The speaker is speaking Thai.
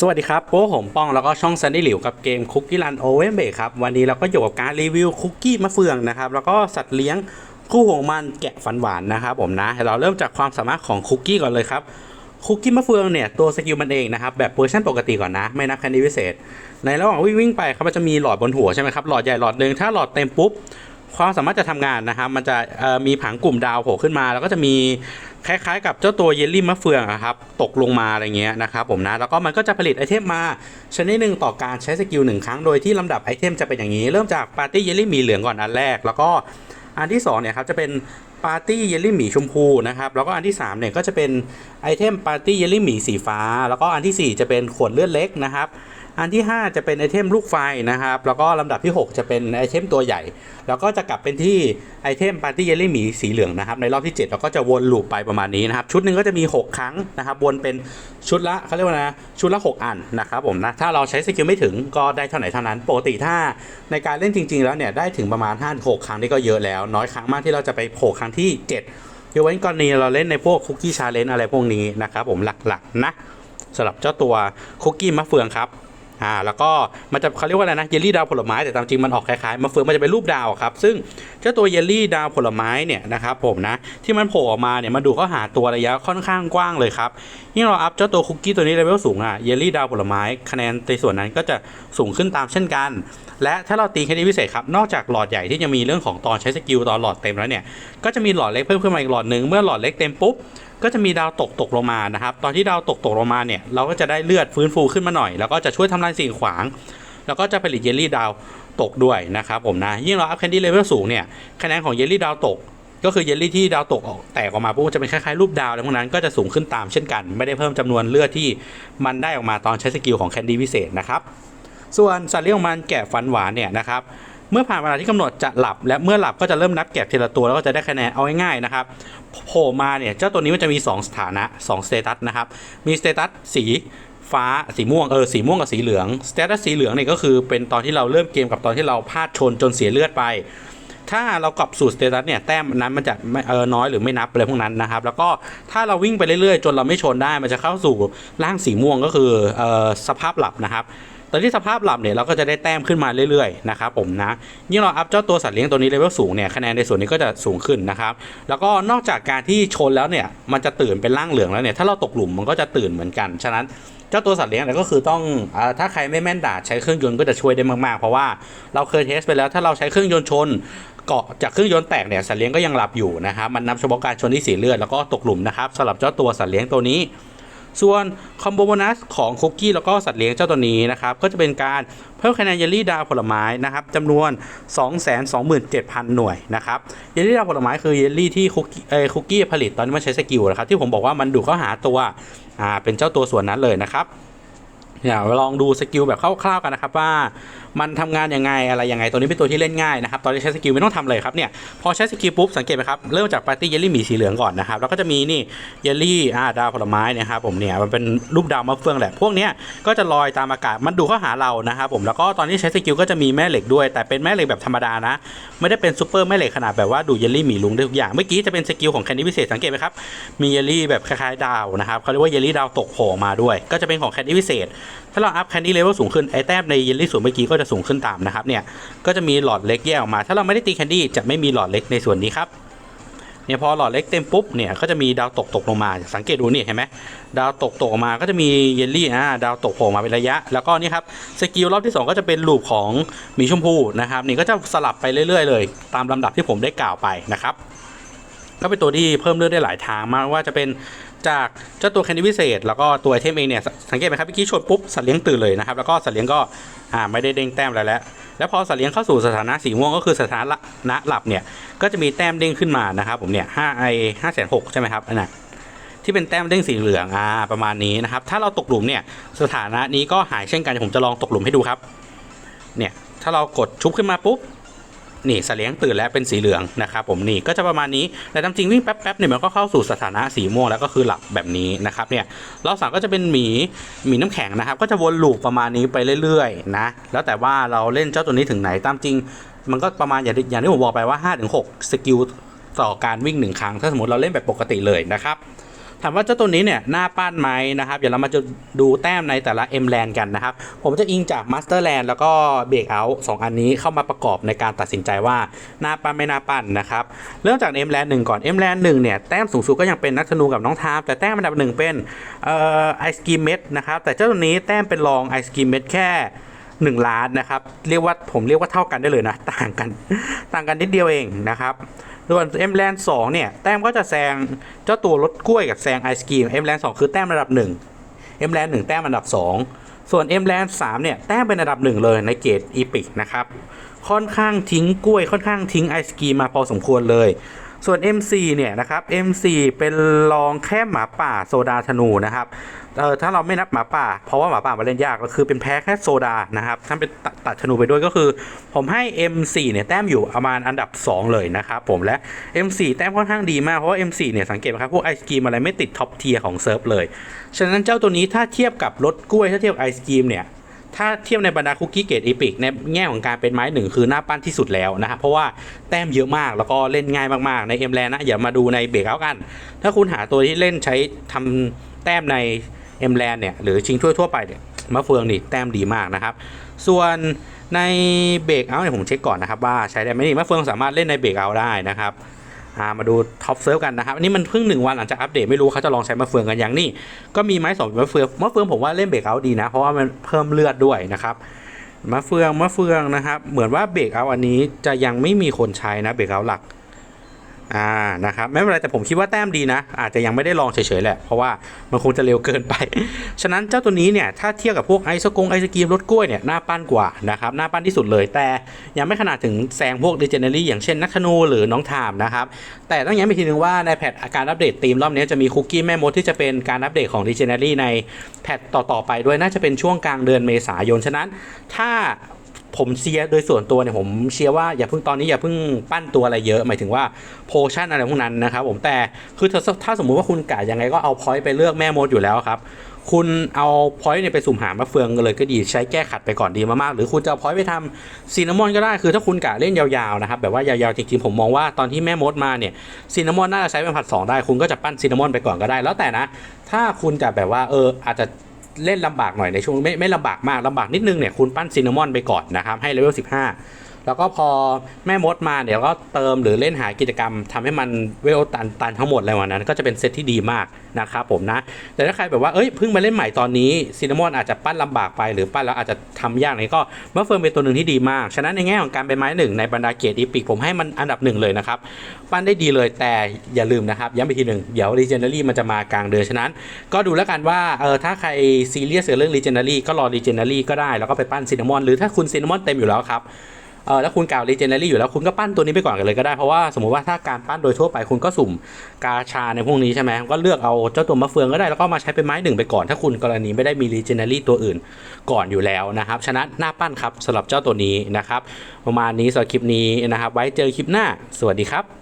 สวัสดีครับโป้ผมป้องแล้วก็ช่องซันดี้หลิวกับเกมคุกกี้รันโอเวนเบครับ วันนี้เราก็อยู่กับการรีวิวคุกกี้มะเฟืองนะครับ แล้วก็สัตว์เลี้ยงคู่ของมันแกะฝันหวานนะครับผมนะ เราเริ่มจากความสามารถของคุกกี้ก่อนเลยครับ คุกกี้มะเฟืองเนี่ย ตัวสกิลมันเองนะครับ แบบเวอร์ชันปกติก่อนนะ ไม่นับแคนดี้พิเศษ ในระหว่างวิ่งไปครับมันจะมีหลอดบนหัวใช่ไหมครับ หลอดใหญ่หลอดหนึ่งถ้าหลอดเต็มปุ๊บ ความสามารถจะทำงานนะครับ มันจะมีผังกลุ่มดาวโผล่ขึ้นมา แล้วก็จะมีคล้ายๆ กับเจ้าตัวเยลลี่มะเฟืองอะครับตกลงมาอะไรเงี้ยนะครับผมนะแล้วก็มันก็จะผลิตไอเทมมาชนิดหนึ่งต่อการใช้สกิลหนึ่งครั้งโดยที่ลำดับไอเทมจะเป็นอย่างนี้ เริ่มจากปาร์ตี้เยลลี่มีเหลืองก่อนอันแรก แล้วก็อันที่สองเนี่ยครับจะเป็น ปาร์ตี้เยลลี่หมีชมพูนะครับแล้วก็อันที่สามเนี่ยก็จะเป็นไอเทมปาร์ตี้เยลลี่หมีสีฟ้า แล้วก็อันที่สี่จะเป็นขวดเลือดเล็กนะครับอันที่ 5 จะเป็นไอเทมลูกไฟนะครับแล้วก็ลำดับที่ 6 จะเป็นไอเทมตัวใหญ่ แล้วก็จะกลับเป็นที่ไอเทมปาร์ตี้เยลลี่หมีสีเหลืองนะครับในรอบที่ 7 เราก็จะวนลูปไปประมาณนี้นะครับชุดหนึ่งก็จะมี 6 ครั้งนะครับวนเป็นชุดละเขาเรียกว่านะชุดละ 6 อันนะครับผมนะถ้าเราใช้สกิลไม่ถึงก็ได้เท่าไหร่เท่านั้นปกติถ้าในการเล่นจริง ๆ แล้วเนี่ยได้ถึงประมาณ5-6ครั้งนี่ก็เยอะแล้วน้อยครั้งมากที่เราจะไปโผล่ครั้งที่ 7 ยกเว้นกรณีเราเล่นในพวกคุกกี้ชาเลนจ์อะไรพวกนี้นะครับผมหลักๆนะสำหรับเจ้าตัวคุกกี้มะเฟืองครับ อ่าแล้วก็มันจะเขาเรียกว่าอะไรนะเยลลี่ดาวผลไม้แต่ตามจริงมันออกคล้ายๆมะเฟืองมันจะเป็นรูปดาวครับซึ่งเจ้าตัวเยลลี่ดาวผลไม้เนี่ยนะครับผมนะที่มันโผล่ออกมาเนี่ยมันดูก็หาตัวระยะค่อนข้างกว้างเลยครับยิ่งเราอัพเจ้าตัวคุกกี้ตัวนี้เลเวลสูงอะเยลลี่ดาวผลไม้คะแนนในส่วนนั้นก็จะสูงขึ้นตามเช่นกัน และถ้าเราตีแค่นี้พิเศษครับนอกจากหลอดใหญ่ที่จะมีเรื่องของตอนใช้สกิลตอนหลอดเต็มแล้วเนี่ยก็จะมีหลอดเล็กเพิ่มขึ้นมาอีกหลอดหนึ่งเมื่อหลอดเล็กเต็มปุ๊บ ก็จะมีดาวตกตกลงมานะครับ ตอนที่ดาวตกตกลงมาเนี่ย เราก็จะได้เลือดฟื้นฟูขึ้นมาหน่อย แล้วก็จะช่วยทำลายสิ่งขวาง แล้วก็จะผลิตเยลลี่ดาวตกด้วยนะครับผมนะ ยิ่งเราอัพแคนดี้เลเวลสูงเนี่ย คะแนนของเยลลี่ดาวตก ก็คือเยลลี่ที่ดาวตกออกแตกออกมาปุ๊บจะเป็นคล้ายๆรูปดาวอะไรพวกนั้นก็จะสูงขึ้นตามเช่นกัน ไม่ได้เพิ่มจำนวนเลือดที่มันได้ออกมาตอนใช้สกิลของแคนดี้พิเศษนะครับ ส่วนสัตว์เลี้ยงของมันแกะฟันหวานเนี่ยนะครับ เมื่อผ่านเวลาที่กำหนดจะหลับ และเมื่อหลับก็จะเริ่มนับแกะทีละตัวแล้วก็จะได้คะแนนเอาง่ายๆนะครับโผล่มาเนี่ยเจ้าตัวนี้มันจะมี 2 สถานะ2สเตตัสนะครับมีสเตตัสสีฟ้าสีม่วงเออสีม่วงกับสีเหลืองสเตตัสสีเหลืองเนี่ยก็คือเป็นตอนที่เราเริ่มเกมกับตอนที่เราพลาดชนจนเสียเลือดไป ถ้าเรากลับสู่สเตตัสเนี่ยแต้มนั้นมันจะเออน้อยหรือไม่นับอะไรพวกนั้นนะครับ แล้วก็ถ้าเราวิ่งไปเรื่อยๆ จนเราไม่ชนได้มันจะเข้าสู่ร่างสีม่วงก็คือเออสภาพหลับนะครับ ตอนที่สภาพหลับเนี่ยเราก็จะได้แต้มขึ้นมาเรื่อยๆนะครับผมนะยิ่งเราอัพเจ้าตัวสัตว์เลี้ยงตัวนี้เลเวลสูงเนี่ยคะแนนในส่วนนี้ก็จะสูงขึ้นนะครับแล้วก็นอกจากการที่ชนแล้วเนี่ยมันจะตื่นเป็นร่างเหลืองแล้วเนี่ยถ้าเราตกหลุมมันก็จะตื่นเหมือนกันฉะนั้นเจ้าตัวสัตว์เลี้ยงเนี่ยก็คือต้องอถ้าใครไม่แม่นดาดใช้เครื่องยนต์ก็จะช่วยได้มากๆ เพราะว่าเราเคยเทสไปแล้วถ้าเราใช้เครื่องยนต์ชนเกาะจากเครื่องยนต์แตกเนี่ยสัตว์เลี้ยงก็ยังหลับอยู่นะครับมันนับเฉพาะการชนที่สีเลือดแล้วก็ตกหลุมนะครับสำหรับเจ้าตัวสัตว์เลี้ยงตัวนี้ ส่วนคอมโบโบนัสของคุกกี้แล้วก็สัตว์เลี้ยงเจ้าตัวนี้นะครับ ก็จะเป็นการเพิ่มคะแนนเยลลี่ดาวผลไม้นะครับจำนวน 227,000 หน่วยนะครับเยลลี่ดาวผลไม้คือเยลลี่ที่คุกกี้คุกกี้ผลิตตอนนี้มันใช้สกิลนะครับที่ผมบอกว่ามันดูเข้าหาตัวอ่าเป็นเจ้าตัวส่วนนั้นเลยนะครับเนี่ยลองดูสกิลแบบคร่าวๆกันนะครับว่ามันทำงานยังไงอะไรยังไงตัวนี้เป็นตัวที่เล่นง่ายนะครับตอนที่ใช้สกิลไม่ต้องทำเลยครับเนี่ยพอใช้สกิลปุ๊บสังเกตไหมครับเริ่มจากปาร์ตี้เยลลี่หมีสีเหลืองก่อนนะครับแล้วก็จะมีนี่เยลลี่อ่าดาวผลไม้นะครับผมเนี่ยมันเป็นรูปดาวมะเฟืองแหละพวกเนี้ยก็จะลอยตามอากาศมันดูเข้าหาเรานะครับผมแล้วก็ตอนที่ใช้สกิลก็จะมีแม่เหล็กด้วย แต่เป็นแม่เหล็กแบบธรรมดานะ ไม่ได้เป็นซูเปอร์แม่เหล็กขนาดแบบว่าดูเยลลี่หมีลุงได้ทุกอย่างเมื่อกี้จะเป็นสกิลของแคนดี้พิเศษสังเกตไหมครับมีเยลลี่แบบคล้ายๆดาวนะครับเขาเรียกว่าเยลลี่ดาวตกโผล่มาด้วย ก็จะเป็นของแคนดี้พิเศษ ถ้าเราอัพแคนดี้เลเวลสูงขึ้นไอแต้มในเยลลี่สูงเมื่อกี้ก็จะสูงขึ้นตามนะครับเนี่ยก็จะมีหลอดเล็กแยกออกมา ถ้าเราไม่ได้ตีแคนดี้จะไม่มีหลอดเล็กในส่วนนี้ครับเนี่ยพอหลอดเล็กเต็มปุ๊บเนี่ยก็จะมีดาวตกตกลงมา สังเกตดูนี่เห็นไหมดาวตกตกออกมาก็จะมีเยลลี่อ่าดาวตกโผล่มาเป็นระยะ แล้วก็นี่ครับสกิลรอบที่ 2 ก็จะเป็นลูปของมีชมพูนะครับนี่ก็จะสลับไปเรื่อยๆเลย ตามลำดับที่ผมได้กล่าวไปนะครับ ก็เป็นตัวที่เพิ่มเลือดได้หลายทางมากว่าจะเป็นจากเจ้าตัวแคนดี้พิเศษ แล้วก็ตัวไอเทมเองเนี่ยสังเกตไหมครับเมื่อกี้ชนปุ๊บสัตว์เลี้ยงตื่นเลยนะครับแล้วก็สัตว์เลี้ยงก็อ่าไม่ได้เด้งแต้มอะไรแล้ว แล้วพอสัตว์เลี้ยงเข้าสู่สถานะสีม่วงก็คือสถานะหลับเนี่ยก็จะมีแต้มเด้งขึ้นมานะครับผมเนี่ยห้าไอห้าแสนหกใช่ไหมครับอันน่ะที่เป็นแต้มเด้งสีเหลืองอ่าประมาณนี้นะครับถ้าเราตกหลุมเนี่ยสถานะนี้ก็หายเช่นกันผมจะลองตกหลุมให้ดูครับเนี่ยถ้าเรากดชุบขึ้นมาปุ๊บ นี่สเลียงตื่นแล้วเป็นสีเหลืองนะครับผมนี่ก็จะประมาณนี้แต่ตามจริงวิ่งแป๊บๆเนี่ยมันก็เข้าสู่สถานะสีม่วงแล้วก็คือหลับแบบนี้นะครับเนี่ยรอบสามก็จะเป็นหมีหมีน้ำแข็งนะครับ ก็จะวนลูปประมาณนี้ไปเรื่อยๆนะแล้วแต่ว่าเราเล่นเจ้าตัวนี้ถึงไหนตามจริง มันก็ประมาณอย่างที่อย่างที่ผมบอกไปว่า5-6สกิลต่อการวิ่งหนึ่งครั้ง ถ้าสมมติเราเล่นแบบปกติเลยนะครับ ถามว่าเจ้าตัวนี้เนี่ยหน้าปั้นไหมนะครับเดี๋ยวเรามาจะดูแต้มในแต่ละ M Land กันนะครับ ผมจะอิงจาก Master Land แล้วก็ Break Out สองอันนี้เข้ามาประกอบในการตัดสินใจว่าหน้าปั้นไม่น่าปั้นนะครับ เริ่มจาก M Land 1ก่อน M Land 1เนี่ยแต้มสูงสุดก็ยังเป็นนักธนูกับน้องทามแต่แต้มอันดับหนึ่งเป็นเอ่อไอศกรีมเม็ดนะครับแต่เจ้าตัวนี้แต้มเป็นรองไอศกรีมเม็ดแค่1ล้านนะครับเรียกว่าผมเรียกว่าเท่ากันได้เลยนะ ต่างกัน ต่างกันนิดเดียวเองนะครับ ส่วนเอ็มแลนด์สองเนี่ยแต้มก็จะแซงเจ้าตัวรถกล้วยกับแซงไอศกรีมเอ็มแลนด์สองคือแต้มระดับหนึ่งเอ็มแต้มอันดับ 2 ส่วนเอ็มแลนด์สามเนี่ยแต้มเป็นอันดับ 1 เลยในเกรดอีพิกนะครับค่อนข้างทิ้งกล้วยค่อนข้างทิ้งไอศกรีมมาพอสมควรเลย ส่วน M4 เนี่ยนะครับ M4 เป็นรองแค่หมาป่าโซดาธนูนะครับเออถ้าเราไม่นับหมาป่า เพราะว่าหมาป่ามาเล่นยากก็คือเป็นแพ้แค่โซดานะครับถ้าเป็นตัดตัดธนูไปด้วยก็คือ ผมให้ M4 เนี่ยแต้มอยู่ประมาณอันดับ 2 เลยนะครับผมและ M4 แต้มค่อนข้างดีมากเพราะว่า M4 เนี่ยสังเกตไหมครับพวกไอศกรีมอะไรไม่ติดท็อปเทียร์ของเซิร์ฟเลย ฉะนั้นเจ้าตัวนี้ถ้าเทียบกับรถกล้วยถ้าเทียบไอศกรีมเนี่ย ถ้าเทียบในบรรดาคุกกี้เกตอีพิกในแง่ของการเป็นไม้หนึ่งคือหน้าปั้นที่สุดแล้วนะครับเพราะว่าแต้มเยอะมากแล้วก็เล่นง่ายมากๆ ในเอ็มแลนะอย่ามาดูในเบรกเอากัน ถ้าคุณหาตัวที่เล่นใช้ทำแต้มในเอ็มแลนเนี่ยหรือชิงถ้วยทั่วไปเนี่ยมะเฟืองนี่แต้มดีมากนะครับ ส่วนในเบรกเอาเนี่ยผมเช็คก่อนนะครับว่าใช้ได้ไหมนี่มะเฟืองสามารถเล่นในเบรกเอาได้นะครับ อ่ามาดูท็อปเซิร์ฟกันนะครับอันนี้มันเพิ่งหนึ่งวันหลังจากอัปเดตไม่รู้เขาจะลองใช้มะเฟืองกันยังนี่ก็มีไม้สองมะเฟืองมะเฟืองผมว่าเล่นเบรกเอาดีนะ เพราะว่ามันเพิ่มเลือดด้วยนะครับมะเฟืองมะเฟืองนะครับ เหมือนว่าเบรกเอาอันนี้จะยังไม่มีคนใช้นะเบรกเอาหลัก อ่านะครับไม่เป็นไรแต่ผมคิดว่าแต้มดีนะ อาจจะยังไม่ได้ลองเฉยๆแหละ เพราะว่ามันคงจะเร็วเกินไป ฉะนั้นเจ้าตัวนี้เนี่ยถ้าเทียบกับพวกไอศกงไอศกรีมรสกล้วยเนี่ยหน้าปั้นกว่านะครับหน้าปั้นที่สุดเลย แต่ยังไม่ขนาดถึงแซงพวกดิเจเนอรี่อย่างเช่นนักธนูหรือน้องทามนะครับแต่ต้องย้ำอีกทีนึงว่าในแพทการอัปเดตธีมรอบนี้จะมีคุกกี้แม่มดที่จะเป็นการอัปเดตของดิเจเนอรี่ในแพทต่อๆไปด้วยน่าจะเป็นช่วงกลางเดือนเมษายนฉะนั้น ถ้า ผมเชียร์โดยส่วนตัวเนี่ยผมเชียร์ว่าอย่าเพิ่งตอนนี้อย่าเพิ่งปั้นตัวอะไรเยอะ หมายถึงว่าโพชั่นอะไรพวกนั้นนะครับผมแต่คือถ้าถ้าสมมุติว่าคุณกะยังไงก็เอาพอยต์ไปเลือกแม่มดอยู่แล้วครับคุณเอาพอยต์เนี่ยไปสุ่มหามะเฟืองกันเลยก็ดีใช้แก้ขัดไปก่อนดีมากๆ หรือคุณจะเอาพอยต์ไปทำซีนามอนก็ได้คือถ้าคุณกะเล่นยาวๆนะครับแบบว่ายาวๆจริงๆผมมองว่าตอนที่แม่มดมาเนี่ยซีนามอนน่าจะใช้เป็นผัดสองได้ คุณก็จะปั้นซีนามอนไปก่อนก็ได้ แล้วแต่นะ ถ้าคุณจะแบบว่าเอออาจจะ เล่นลำบากหน่อยในช่วงไม่ไม่ลำบากมากลำบากนิดนึงเนี่ยคุณปั้นซินนามอนไปก่อนนะครับให้เลเวล15 แล้วก็พอแม่มดมาเดี๋ยวก็เติมหรือเล่นหากิจกรรมทำให้มันเวลตันตันทั้งหมดอะไรวันนั้น ก็จะเป็นเซตที่ดีมากนะครับผมนะ แต่ถ้าใครแบบว่าเอ้ยเพิ่งมาเล่นใหม่ตอนนี้ซินนามอนอาจจะปั้นลำบากไปหรือปั้นแล้วอาจจะทำยากนี่ก็มะเฟืองเป็นตัวหนึ่งที่ดีมาก ฉะนั้นในแง่ของการเป็นไม้หนึ่งในบรรดาเกียรติปิกผมให้มันอันดับหนึ่งเลยนะครับปั้นได้ดีเลยแต่อย่าลืมนะครับย้ำอีกทีหนึ่งเดี๋ยว Legendary มันจะมากลางเดือนฉะนั้น ก็ดูแล้วกันว่าเออถ้าใครซีเรียสเรื่อง Legendary ก็รอ Legendary ก็ได้แล้วก็ไปปั้นซินนามอนหรือถ้าคุณซินนามอนเต็มอยู่แล้วครับ เออแล้วคุณกล่าวรีเจนเนอรี่อยู่แล้วคุณก็ปั้นตัวนี้ไปก่อนกันเลยก็ได้ เพราะว่าสมมติว่าถ้าการปั้นโดยทั่วไปคุณก็สุ่มกาชาในพวกนี้ใช่ไหมก็เลือกเอาเจ้าตัวมะเฟืองก็ได้แล้วก็มาใช้เป็นไม้หนึ่งไปก่อน ถ้าคุณกรณีไม่ได้มีรีเจนเนอรี่ตัวอื่นก่อนอยู่แล้วนะครับฉะนั้นหน้าปั้นครับสำหรับเจ้าตัวนี้นะครับประมาณนี้สำหรับคลิปนี้นะครับ ไว้เจอคลิปหน้า สวัสดีครับ